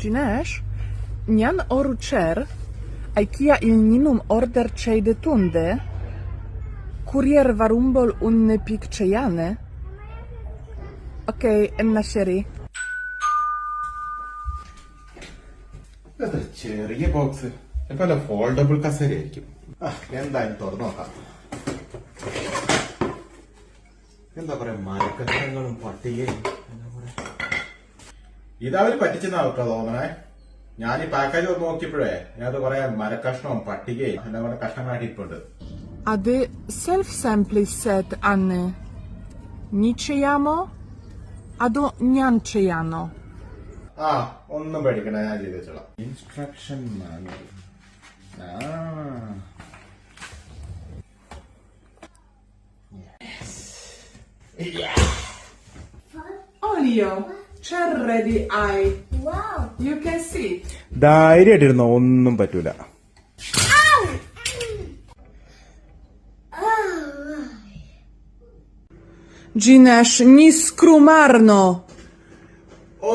Ginesh, Nyan oru cer, ai kia il ninum order ceide tunde, courier varumbol unne pic ceiane. Okay, എന്നാ ശരി ഇത് ചെറിയ box ചിലപ്പോ അല്ല ഫോൾഡബിൾ കസേര ആയിരിക്കും ആ, എന്തായാലും തുറന്നു നോക്കാം എന്താ പറയാ മരക്കഷണങ്ങളും പട്ടികയും എന്താ പറയാ ഇതവര് പറ്റിച്ചെന്നാ കേട്ടോ തോന്നണേ. ഞാൻ ഈ പാക്കേജ് ഒന്ന് നോക്കിയപ്പോഴേ ഞാനത് പറയാൻ മരക്കഷ്ണവും പട്ടികയും എല്ലാം കൂടെ കഷ്ണങ്ങളായിട്ട് ഇപ്പുണ്ട് അത് സെൽഫ് സാമ്പിൾ സെറ്റ് അന്ന് നീ ചെയ്യാമോ? അതോ ഞാൻ ചെയ്യാനോ? ആ ഒന്നും പേടിക്കണ്ട ഞാൻ ചെയ്ത് വെച്ചോളാം. ഇൻസ്ട്രക്ഷൻ മാനുവൽ ആ. Olio, chair ready eye. Wow. You can see. ധൈര്യമായിട്ടിരുന്നോ ഒന്നും പറ്റൂല Ginesh, ni skrumarno. ഓ